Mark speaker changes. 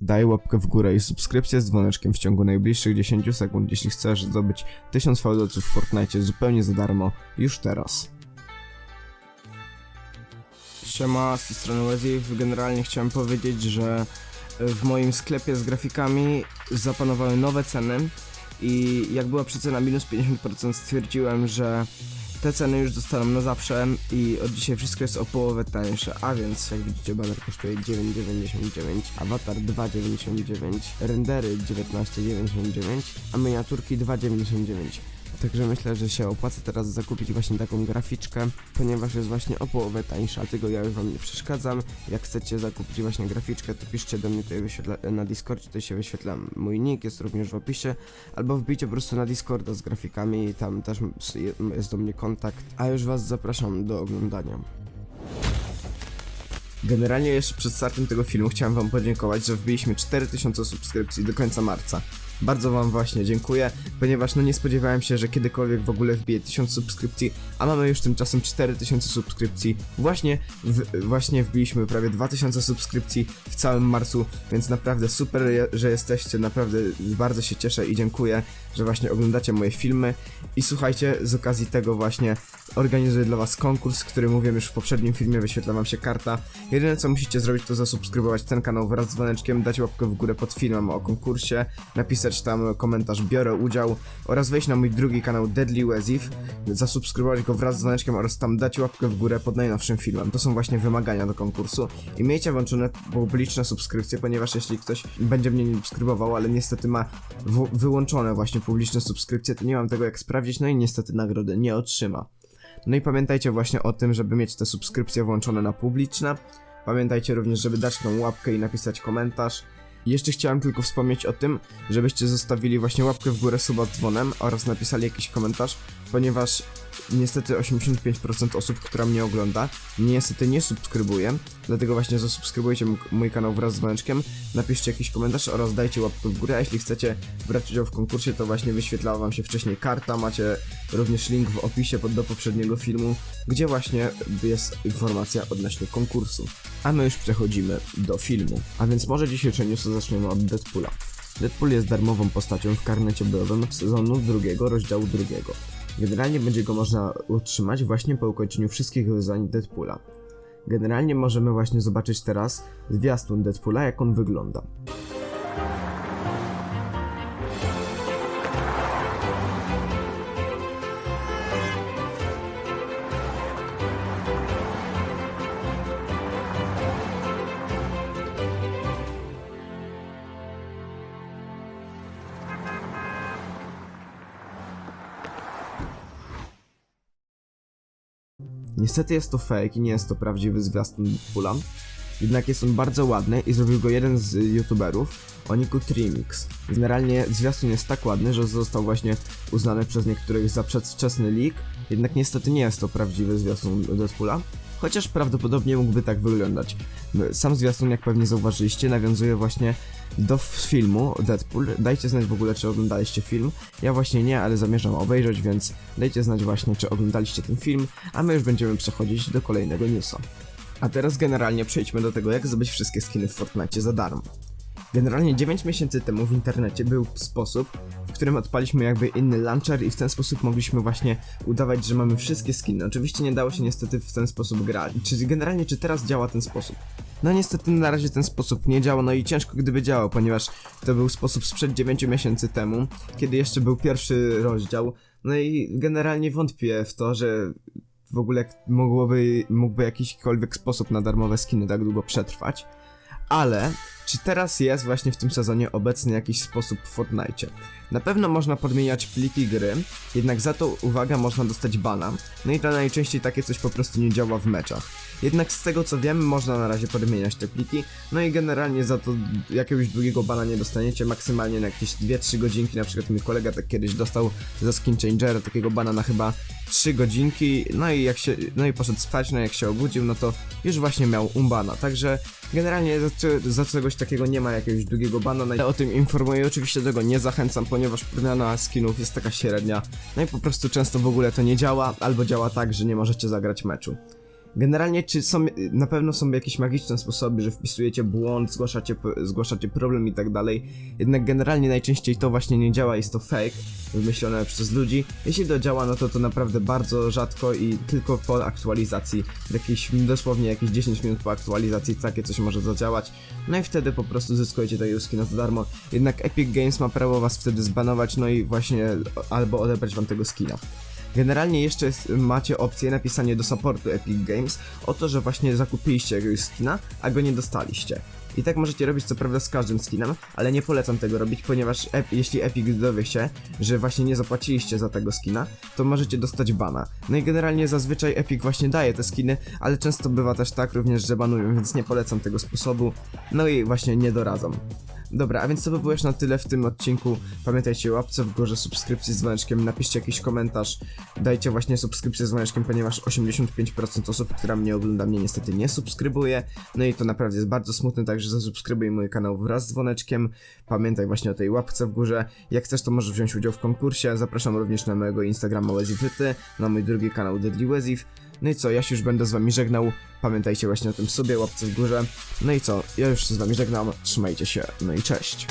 Speaker 1: Daj łapkę w górę i subskrypcję z dzwoneczkiem w ciągu najbliższych 10 sekund, jeśli chcesz zdobyć 1000 fałdolców w Fortnite zupełnie za darmo, już teraz. Siema, z tej strony. Generalnie chciałem powiedzieć, że w moim sklepie z grafikami zapanowały nowe ceny i jak była przecena minus 50% stwierdziłem, że te ceny już zostaną na zawsze i od dzisiaj wszystko jest o połowę tańsze, a więc jak widzicie banner kosztuje 9,99, awatar 2,99, rendery 19,99, a miniaturki 2,99. Także myślę, że się opłaca teraz zakupić właśnie taką graficzkę, ponieważ jest właśnie o połowę tańsza. Dlatego ja już wam nie przeszkadzam. Jak chcecie zakupić właśnie graficzkę, to piszcie do mnie tutaj wyświetla na Discordzie, tutaj się wyświetla mój nick, jest również w opisie. Albo wbijcie po prostu na Discorda z grafikami i tam też jest do mnie kontakt. A już was zapraszam do oglądania. Generalnie jeszcze przed startem tego filmu chciałem wam podziękować, że wbiliśmy 4000 subskrypcji do końca marca. Bardzo wam właśnie dziękuję, ponieważ no nie spodziewałem się, że kiedykolwiek w ogóle wbiję 1000 subskrypcji, a mamy już tymczasem 4000 subskrypcji. Właśnie, w, właśnie wbiliśmy prawie 2000 subskrypcji w całym marcu, więc naprawdę super, że jesteście, naprawdę bardzo się cieszę i dziękuję, że właśnie oglądacie moje filmy. I słuchajcie, z okazji tego właśnie organizuję dla was konkurs, który mówiłem już w poprzednim filmie, wyświetla wam się karta. Jedyne co musicie zrobić to zasubskrybować ten kanał wraz z dzwoneczkiem, dać łapkę w górę pod filmem o konkursie, napisać tam komentarz biorę udział oraz wejść na mój drugi kanał Deadly Wezif, zasubskrybować go wraz z dzwoneczkiem oraz tam dać łapkę w górę pod najnowszym filmem. To są właśnie wymagania do konkursu i miejcie włączone publiczne subskrypcje, ponieważ jeśli ktoś będzie mnie nie subskrybował, ale niestety ma wyłączone właśnie publiczne subskrypcje, to nie mam tego jak sprawdzić, no i niestety nagrody nie otrzyma. No i pamiętajcie właśnie o tym, żeby mieć te subskrypcje włączone na publiczne. Pamiętajcie również, żeby dać tą łapkę i napisać komentarz. Jeszcze chciałem tylko wspomnieć o tym, żebyście zostawili właśnie łapkę w górę suba dzwonem oraz napisali jakiś komentarz, ponieważ niestety 85% osób, która mnie ogląda, niestety nie subskrybuje, dlatego właśnie zasubskrybujcie mój kanał wraz z dzwoneczkiem, napiszcie jakiś komentarz oraz dajcie łapkę w górę, a jeśli chcecie brać udział w konkursie, to właśnie wyświetlała wam się wcześniej karta, macie również link w opisie pod, do poprzedniego filmu, gdzie właśnie jest informacja odnośnie konkursu. A my już przechodzimy do filmu. A więc może dzisiejsze newsy zaczniemy od Deadpoola. Deadpool jest darmową postacią w karnecie bojowym sezonu drugiego, rozdziału drugiego. Generalnie będzie go można utrzymać właśnie po ukończeniu wszystkich wyzwań Deadpoola. Generalnie możemy właśnie zobaczyć teraz zwiastun Deadpoola, jak on wygląda. Niestety jest to fake i nie jest to prawdziwy zwiastun Deadpoola. Jednak jest on bardzo ładny i zrobił go jeden z youtuberów o niku Trimix. Generalnie zwiastun jest tak ładny, że został właśnie uznany przez niektórych za przedwczesny leak, jednak niestety nie jest to prawdziwy zwiastun Deadpoola, chociaż prawdopodobnie mógłby tak wyglądać. Sam zwiastun, jak pewnie zauważyliście, nawiązuje właśnie do filmu Deadpool. Dajcie znać w ogóle, czy oglądaliście film. Ja właśnie nie, ale zamierzam obejrzeć, więc dajcie znać właśnie, czy oglądaliście ten film, a my już będziemy przechodzić do kolejnego newsa. A teraz generalnie przejdźmy do tego, jak zdobyć wszystkie skiny w Fortnite za darmo. Generalnie 9 miesięcy temu w internecie był sposób, w którym odpaliśmy jakby inny launcher i w ten sposób mogliśmy właśnie udawać, że mamy wszystkie skiny. Oczywiście nie dało się niestety w ten sposób grać. Czy generalnie, czy teraz działa ten sposób? No niestety na razie ten sposób nie działa, no i ciężko gdyby działał, ponieważ to był sposób sprzed 9 miesięcy temu, kiedy jeszcze był pierwszy rozdział. No i generalnie wątpię w to, że w ogóle mogłoby, mógłby jakikolwiek sposób na darmowe skiny tak długo przetrwać. Ale czy teraz jest właśnie w tym sezonie obecny jakiś sposób w Fortnite? Na pewno można podmieniać pliki gry, jednak za to, uwaga, można dostać bana. No i to najczęściej takie coś po prostu nie działa w meczach. Jednak z tego co wiem, można na razie podmieniać te pliki, no i generalnie za to jakiegoś długiego bana nie dostaniecie, maksymalnie na jakieś 2-3 godzinki, na przykład mój kolega tak kiedyś dostał za skin changera takiego bana na chyba 3 godzinki, no i jak się, no i poszedł spać, no jak się obudził, no to już właśnie miał umbana, także generalnie za, za czegoś takiego nie ma jakiegoś długiego bana, no o tym informuję, oczywiście tego nie zachęcam, ponieważ podmiana skinów jest taka średnia, no i po prostu często w ogóle to nie działa, albo działa tak, że nie możecie zagrać meczu. Generalnie, czy są, na pewno są jakieś magiczne sposoby, że wpisujecie błąd, zgłaszacie, zgłaszacie problem i tak dalej. Jednak generalnie najczęściej to właśnie nie działa, jest to fake, wymyślone przez ludzi. Jeśli to działa, no to to naprawdę bardzo rzadko i tylko po aktualizacji, jakieś, dosłownie jakieś 10 minut po aktualizacji takie coś może zadziałać. No i wtedy po prostu zyskujecie tego skina za darmo. Jednak Epic Games ma prawo was wtedy zbanować, no i właśnie albo odebrać wam tego skina. Generalnie jeszcze macie opcję napisanie do supportu Epic Games o to, że właśnie zakupiliście jakiegoś skina, a go nie dostaliście. I tak możecie robić co prawda z każdym skinem, ale nie polecam tego robić, ponieważ ep jeśli Epic dowie się, że właśnie nie zapłaciliście za tego skina, to możecie dostać bana. No i generalnie zazwyczaj Epic właśnie daje te skiny, ale często bywa też tak również, że banują, więc nie polecam tego sposobu. No i właśnie nie doradzam. Dobra, a więc to by było już na tyle w tym odcinku. Pamiętajcie łapce w górze, subskrypcji z dzwoneczkiem, napiszcie jakiś komentarz, dajcie właśnie subskrypcję z dzwoneczkiem, ponieważ 85% osób, która mnie ogląda, mnie niestety nie subskrybuje. No i to naprawdę jest bardzo smutne, także zasubskrybuj mój kanał wraz z dzwoneczkiem. Pamiętaj właśnie o tej łapce w górze. Jak chcesz, to możesz wziąć udział w konkursie. Zapraszam również na mojego Instagrama Wezifyty, na mój drugi kanał Deadly. No i co, ja się już będę z wami żegnał. Pamiętajcie właśnie o tym sobie, łapce w górze. No i co, ja już się z wami żegnam. Trzymajcie się, no i cześć.